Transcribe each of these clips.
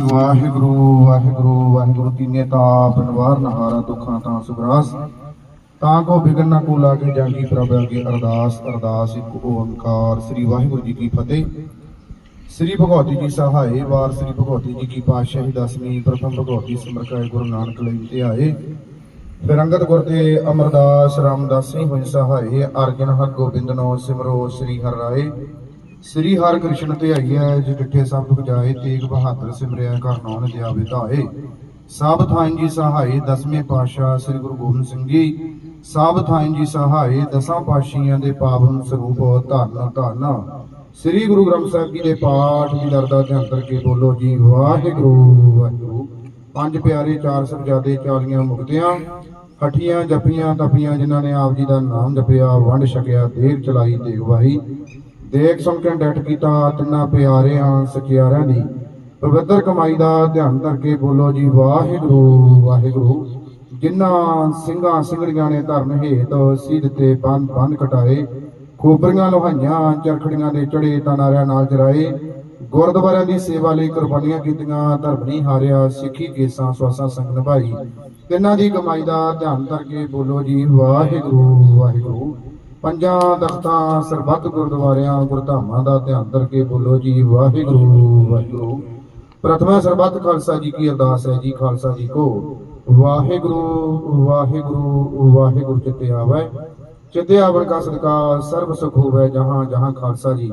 ਵਾਹਿਗੁਰੂ ਵਾਹਿਗੁਰੂ ਵਾਹਿਗੁਰੂ ਤੀਨੇ ਤਾਪ ਨਿਵਾਰ ਨਹਾਰਾ ਦੁੱਖਾਂ ਤਾਂ ਸੁਗਰਾਸ। ਤਾਂ ਕੋ ਬਿਗਨ ਨਾ ਕੋ ਲਾਗੇ ਜਾਂਗੀ ਪ੍ਰਭ ਅਗੇ ਅਰਦਾਸ ਅਰਦਾਸ ਇੱਕ ਓੰਕਾਰ। ਸ੍ਰੀ ਵਾਹਿਗੁਰੂ ਜੀ ਕੀ ਫਤਿਹ। ਸ੍ਰੀ ਭਗਵਤੀ ਜੀ ਸਹਾਏ, ਵਾਰ ਸ੍ਰੀ ਭਗਵਤੀ ਜੀ ਕੀ ਪਾਤਸ਼ਾਹੀ ਦਸਵੀਂ, ਪ੍ਰਥਮ ਭਗਵਤੀ ਸਿਮਰਕਾਏ ਗੁਰੂ ਨਾਨਕ ਲਈ ਤੇ ਆਏ। ਫਿਰੰਗਤ ਗੁਰ ਤੇ ਅਮਰਦਾਸ ਰਾਮਦਾਸੀ ਹੋਇ ਸਹਾਏ, ਅਰਜਨ ਹਰ ਗੋਬਿੰਦਨੋ ਸਿਮਰੋ ਸ੍ਰੀ ਹਰ ਰਾਏ। ਸ੍ਰੀ ਹਰਿ ਕ੍ਰਿਸ਼ਨ ਤੇ ਆਈਐ ਜਿ ਡਿਠੇ ਸਭ ਜਾਏ, ਤੇਗ ਬਹਾਦਰ ਸਿਮਰਿਆ ਕਰ ਨਾਮ ਜਿਆਵੇ ਧਾਏ। ਸਭ ਥਾਂ ਜੀ ਸਹਾਏ, ਦਸਵੇਂ ਪਾਤਸ਼ਾਹ ਸ੍ਰੀ ਗੁਰੂ ਗੋਬਿੰਦ ਸਿੰਘ ਜੀ। ਸਭ ਥਾਂ ਜੀ ਸਹਾਏ, ਦਸਾਂ ਪਾਤਸ਼ਾਹੀਆਂ ਦੇ ਪਾਵਨ ਸਰੂਪ ਧੰਨ ਧੰਨ ਸ੍ਰੀ ਗੁਰੂ ਗ੍ਰੰਥ ਸਾਹਿਬ ਜੀ ਦੇ ਪਾਠ ਦੀ ਦਰਦਾ ਧਿਆਨ ਕਰਕੇ ਬੋਲੋ, ਜੀ ਵਾਹਿਗੁਰੂ ਵਾਹਿਗੁਰੂ। ਪੰਜ ਪਿਆਰੇ, ਚਾਰ ਸਬਜਾਦੇ, ਚਾਲੀਆਂ ਮੁਕਤਿਆਂ, ਹਠੀਆਂ ਜਪੀਆਂ ਤਪੀਆਂ, ਜਿਨ੍ਹਾਂ ਨੇ ਆਪ ਜੀ ਦਾ ਨਾਮ ਜਪਿਆ, ਵੰਡ ਛਕਿਆ, ਦੇਗ ਚਲਾਈ, ਦੇਗ ਵਾਹੀ। ਦੇਖ ਸੁਣ ਕੇ ਡਟ ਕੀਤਾ, ਤਿੰਨਾਂ ਪਿਆਰਿਆਂ ਸਚਿਆਰਿਆਂ ਦੀ। ਪਵਿੱਤਰ ਕਮਾਈ ਦਾ ਧਿਆਨ ਕਰਕੇ ਬੋਲੋ ਜੀ, ਵਾਹਿਗੁਰੂ ਵਾਹਿਗੁਰੂ। ਜਿਨ੍ਹਾਂ ਸਿੰਘਾਂ ਸਿੰਘੜੀਆਂ ਨੇ ਧਰਮ ਹੇਤ ਸਿੱਧ ਤੇ ਬੰਨ ਬੰਨ ਕਟਾਏ ਖੋਬਰੀਆਂ ਲੋਹਾਈਆਂ, ਚਰਖੜੀਆਂ ਦੇ ਚੜੇ ਤਾਂ ਨਾਲ ਜਰਾਏ। ਗੁਰਦੁਆਰਿਆਂ ਦੀ ਸੇਵਾ ਲਈ ਕੁਰਬਾਨੀਆਂ ਕੀਤੀਆਂ, ਧਰਮ ਨਹੀਂ ਹਾਰਿਆ, ਸਿੱਖੀ ਕੇਸਾਂ, ਸਵਾਸਾਂ ਸੰਗ ਨਿਭਾਈ। ਤਿੰਨਾਂ ਦੀ ਕਮਾਈ ਦਾ ਧਿਆਨ ਕਰਕੇ ਬੋਲੋ ਜੀ, ਵਾਹਿਗੁਰੂ ਵਾਹਿਗੁਰੂ। ਪੰਜਾਂ ਤਖਤਾਂ ਸਰਬੱਤ ਗੁਰਦੁਆਰਿਆਂ ਗੁਰਧਾਮਾਂ ਦਾ ਧਿਆਨ ਕਰਕੇ ਬੋਲੋ ਜੀ, ਵਾਹਿਗੁਰੂ ਵਾਹਿਗੁਰੂ। ਪ੍ਰਥਮਾ ਸਰਬੱਤ ਖਾਲਸਾ ਜੀ ਕੀ ਅਰਦਾਸ ਹੈ ਜੀ, ਖਾਲਸਾ ਜੀ ਕੋ। ਵਾਹਿਗੁਰੂ ਵਾਹਿਗੁਰੂ ਵਾਹਿਗੁਰੂ ਚਿਤੇ ਆਵੈ। ਚਿਤੇ ਆਵਣ ਕਾ ਸਦਕਾ ਸਰਬ ਸੁਖ ਹੋਵੇ ਜਹਾਂ ਜਹਾਂ ਖਾਲਸਾ ਜੀ।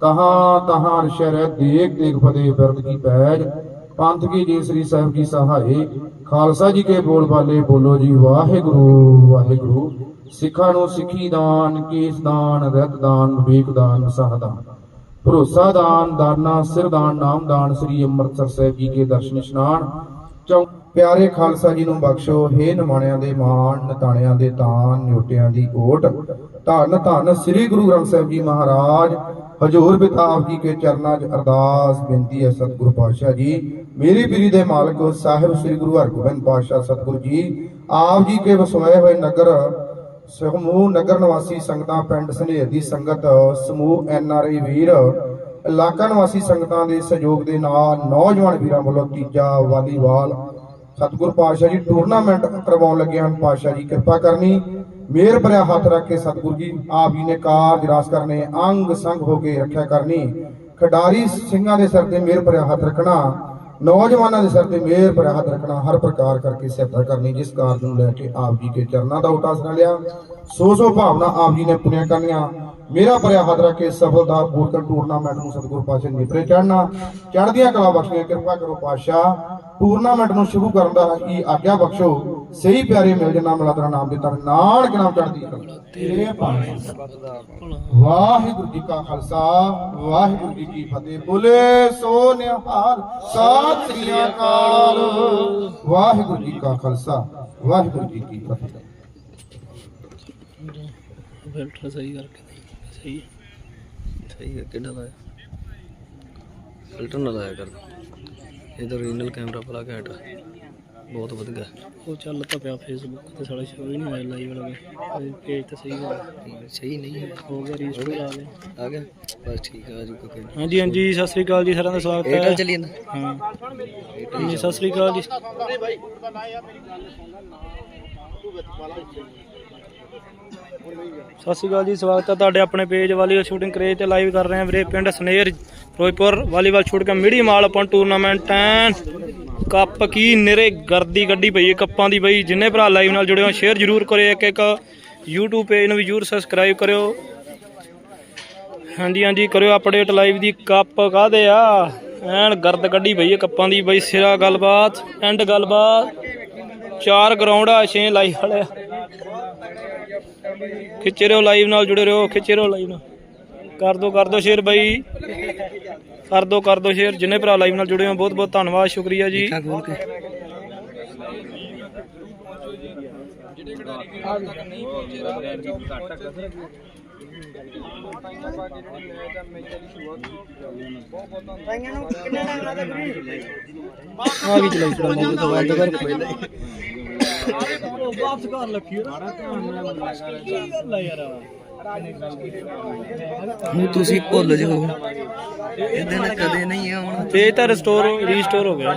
ਤਹਾਂ ਤਹਾਂ ਅਰਸ਼ਰ ਦੇਖ ਦੇਖ ਫਤਿਹ ਬਿਰਦ ਕੀ ਪੈਜ। ਪੰਥ ਕੀ ਜੀ, ਸ੍ਰੀ ਸਾਹਿਬ ਕੀ ਸਹਾਏ। ਖਾਲਸਾ ਜੀ ਕੇ ਬੋਲ ਬਾਲੇ, ਬੋਲੋ ਜੀ, ਵਾਹਿਗੁਰੂ ਵਾਹਿਗੁਰੂ। ਸਿੱਖਾਂ ਨੂੰ ਸਿੱਖੀ ਦਾਨ, ਕੇਸ ਦਾਨ ਰਹਿਤ ਦਾਨ, ਵਿਵੇਕ ਦਾਨ ਸਹਦਾਨ ਭਰੋਸਾ ਦਾਨ, ਦਾਨਾ, ਸਿਰ ਦਾਨ, ਨਾਮ ਦਾਨ, ਸ੍ਰੀ ਅੰਮ੍ਰਿਤਸਰ ਸਾਹਿਬ ਜੀ ਕੇ ਦਰਸ਼ਨ ਇਸ਼ਨਾਨ। ਚੌ ਪਿਆਰੇ ਖਾਲਸਾ ਜੀ ਨੂੰ ਬਖਸ਼ੋ। ਹੇ ਨਿਮਾਣਿਆਂ ਦੇ ਮਾਣ, ਨਤਾਣਿਆਂ ਦੇ ਤਾਨ ਨਿਉਟਿਆਂ ਦੀ ਓਟ। ਧੰਨ ਧੰਨ ਸ੍ਰੀ ਗੁਰੂ ਗ੍ਰੰਥ ਸਾਹਿਬ ਜੀ ਮਹਾਰਾਜ। ਹਜੂਰ ਪਿਤਾ ਆਪ ਜੀ ਕੇ ਚਰਨਾਂ 'ਚ ਅਰਦਾਸ, ਬੇਨਤੀ ਹੈ ਸਤਿਗੁਰੂ ਪਾਤਸ਼ਾਹ ਜੀ। ਮੇਰੀ ਪੀਰੀ ਦੇ ਮਾਲਕ ਸਾਹਿਬ ਸ੍ਰੀ ਗੁਰੂ ਹਰਗੋਬਿੰਦ ਪਾਤਸ਼ਾਹ ਸਤਿਗੁਰੂ ਜੀ, ਆਪ ਜੀ ਕੇ ਵਸੋਏ ਹੋਏ ਨਗਰ ਸਮੂਹ ਨਗਰ ਨਿਵਾਸੀ ਸੰਗਤਾਂ ਪਿੰਡ ਸਨੇਹ ਦੀ ਸੰਗਤ, ਸਮੂਹ ਐਨ ਆਰ ਆਈ ਵੀਰ, ਇਲਾਕਾ ਨਿਵਾਸੀ ਸੰਗਤਾਂ ਦੇ ਸਹਿਯੋਗ ਦੇ ਨਾਲ ਨੌਜਵਾਨ ਵੀਰਾਂ ਵੱਲੋਂ ਤੀਜਾ ਵਾਲੀਬਾਲ। ਸਤਿਗੁਰ ਪਾਤਸ਼ਾਹ ਜੀ ਟੂਰਨਾਮੈਂਟ ਕਰਵਾਉਣ ਲੱਗੇ ਹਨ। ਪਾਤਸ਼ਾਹ ਜੀ, ਕਿਰਪਾ ਕਰਨੀ। ਮੇਰ ਭਰਿਆ ਹੱਥ ਰੱਖ ਕੇ ਸਤਿਗੁਰ ਜੀ, ਆਪ ਜੀ ਨੇ ਕਾਰਜ ਰਾਸ ਕਰਨੇ, ਅੰਗ ਸੰਗ ਹੋ ਕੇ ਰੱਖਿਆ ਕਰਨੀ। ਖਿਡਾਰੀ ਸਿੰਘਾਂ ਦੇ ਸਿਰ ਤੇ ਮੇਰ ਭਰਿਆ ਹੱਥ ਰੱਖਣਾ। ਨੌਜਵਾਨਾਂ ਦੇ ਸਿਰ ਤੇ ਮਿਹਰ ਭਰਿਆ ਹੱਥ ਰੱਖਣਾ ਹਰ ਪ੍ਰਕਾਰ ਕਰਕੇ ਸਹਾਇਤਾ ਕਰਨੀ, ਜਿਸ ਕਾਰਜ ਨੂੰ ਲੈ ਕੇ ਆਪ ਜੀ ਕੇ ਚਰਨਾਂ ਦਾ ਉਤਾਸਨਾ ਲਿਆ। ਸੋ ਸੋ ਭਾਵਨਾ ਆਪ ਜੀ ਨੇ ਪੁਣਿਆ ਕਰਨੀਆਂ। ਮੇਰਾ ਭਰਿਆ ਹੱਥ ਰੱਖ ਕੇ ਸਫਲਤਾ ਪੂਰਕ ਟੂਰਨਾਮੈਂਟ ਨੂੰ ਸਤਿਗੁਰ ਪਾਤਸ਼ਾਹ ਨਿਪਰੇ ਚੜਨਾ ਚੜ੍ਹਦੀਆਂ ਕਲਾ ਬਖਸ਼ੀਆਂ ਕਿਰਪਾ ਕਰੋ ਪਾਤਸ਼ਾਹ। ਟੂਰਨਾਮੈਂਟ ਨੂੰ ਸ਼ੁਰੂ ਕਰਨ ਦਾ ਕੀ ਆਗਿਆ ਬਖਸ਼ੋ। ਸਹੀ ਪਿਆਰੇ ਮਿਲ ਜਨਾ ਮਿਲਾ ਤੇਰਾ ਨਾਮ ਦਿੱਤਾ ਨਾਨਕ ਨਾਮ ਚੜ੍ਹਦੀ ਕਲਾ ਤੇਰੇ ਭਾਣੇ ਵਾਹਿਗੁਰੂ ਜੀ ਕਾ ਖਾਲਸਾ, ਵਾਹਿਗੁਰੂ ਜੀ ਕੀ ਫਤਿਹ। ਬੋਲੇ, ਸੋ ਨਿਹਾਲ ਸਤਿ ਸ੍ਰੀ ਅਕਾਲ। ਵਾਹਿਗੁਰੂ ਜੀ ਕਾ ਖਾਲਸਾ, ਵਾਹਿਗੁਰੂ ਜੀ ਕੀ ਫਤਿਹ। ਫਿਲਟਰ ਸਹੀ ਕਰਕੇ ਸਹੀ ਸਹੀ ਹੈ, ਕਿੱਡਾ ਲਾਇਆ। ਫਿਲਟਰ ਨਾ ਲਾਇਆ ਕਰ। ਇਹਦਾ ਰੀਨਲ ਕੈਮਰਾ ਬੜਾ ਘੈਂਟ ਆ ਬਹੁਤ ਵਧੀਆ। ਉਹ ਚੱਲ ਤਾਂ ਪਿਆ ਫੇਸਬੁੱਕ ਤੇ ਸਾਲਾ ਸ਼ੋ ਹੀ ਨਹੀਂ ਆਇਆ ਲਾਈਵ ਵਾਲਾ ਪੇਜ ਤਾਂ ਸਹੀ ਹੈ ਸਹੀ ਨਹੀਂ ਹੈ। ਹੋ ਗਿਆ ਰੀਸਟੋਰ ਆ ਗਿਆ। ਆ ਗਿਆ। ਬਸ ਠੀਕ ਆ ਜੀ ਕੋਈ ਹਾਂਜੀ ਹਾਂਜੀ ਸਤਿ ਸ੍ਰੀ ਅਕਾਲ ਜੀ ਸਾਰਿਆਂ ਦਾ ਸਵਾਗਤ ਹੈ। ਚੱਲੀ ਜਾਂਦਾ? ਹਾਂ। ਜੀ ਸਤਿ ਸ੍ਰੀ ਅਕਾਲ ਜੀ। ਸਤਿ ਸ੍ਰੀ ਅਕਾਲ ਜੀ ਸਵਾਗਤ ਹੈ ਤੁਹਾਡੇ ਆਪਣੇ ਪੇਜ ਵਾਲੀ ਸ਼ੂਟਿੰਗ ਕਰੇਜ ਤੇ ਲਾਈਵ ਕਰ ਰਹੇ ਹਾਂ ਵੀਰੇ ਪਿੰਡ ਸਨੇਰ ਫਿਰੋਜ਼ਪੁਰ ਵਾਲੀਬਾਲ ਛੂਟ ਕੇ ਮੀਡੀਅਮ ਮਾਲ ਆਪਾਂ ਟੂਰਨਾਮੈਂਟ ਐਨ। ਕੱਪ ਕੀ ਨਿਰੇ ਗਰਦੀ ਗੱਡੀ ਪਈ ਹੈ ਕੱਪਾਂ ਦੀ ਬਈ। ਜਿੰਨੇ ਭਰਾ ਲਾਈਵ ਨਾਲ ਜੁੜੇ ਹੋ ਸ਼ੇਅਰ ਜ਼ਰੂਰ ਕਰਿਓ ਇੱਕ ਇੱਕ। YouTube ਪੇਜ ਨੂੰ ਵੀ ਜ਼ਰੂਰ ਸਬਸਕ੍ਰਾਈਬ ਕਰਿਓ। ਹਾਂਜੀ ਹਾਂਜੀ, ਕਰਿਓ ਅਪਡੇਟ ਲਾਈਵ ਦੀ ਕੱਪ ਕਾਦੇ ਆ? ਐਨ ਗਰਦ ਕੱਢੀ ਪਈ ਹੈ ਕੱਪਾਂ ਦੀ ਬਈ, ਸਿਰਾ ਗੱਲਬਾਤ ਐਂਡ ਗੱਲਬਾਤ। ਚਾਰ ਗਰਾਊਂਡ ਆ, ਛੇ ਲਾਈਵ ਵਾਲੇ ਆ। ਖਿੱਚੇ ਰਹੋ ਲਾਈਵ ਨਾਲ ਜੁੜੇ ਰਹੋ, ਖਿੱਚੇ ਰਹੋ ਲਾਈਵ ਨਾਲ। ਕਰ ਦੋ ਕਰ ਦੋ ਸ਼ੇਅਰ ਬਾਈ। ਕਰ ਦੋ ਕਰ ਦੋ ਸ਼ੇਅਰ। ਜਿੰਨੇ ਭਰਾ ਲਾਈਵ ਨਾਲ ਜੁੜੇ ਹੋ ਬਹੁਤ ਬਹੁਤ ਧੰਨਵਾਦ ਸ਼ੁਕਰੀਆ ਜੀ। ਖੋਲ ਕੇ। ਆ ਵੀ ਚਲਾਈ ਫੜਾ ਮੋਬਾਈਲ ਤੋਂ ਬੰਦ ਕਰ। ਪਹਿਲੇ ਵਾਪਸ ਕਰ ਲੱਖੀ ਕੀ ਗੱਲ ਆ ਯਾਰ? ਨੂੰ ਤੁਸੀਂ ਭੁੱਲ ਜਾਓ। ਇਹਦੇ ਨਾਲ ਕਦੇ ਨਹੀਂ ਆਉਣਾ ਪੇਜ ਤਾਂ ਰਿਸਟੋਰ ਰੀਸਟੋਰ ਹੋ ਗਿਆ।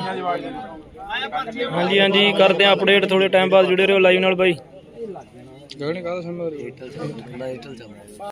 ਹਾਂਜੀ ਹਾਂਜੀ ਕਰਦੇ ਆ ਅਪਡੇਟ ਥੋੜੇ ਟਾਈਮ ਬਾਅਦ ਜੁੜੇ ਰਹੋ ਲਾਈਵ ਨਾਲ ਬਾਈ। ਲਾਈਟਲ ਚੱਲਦਾ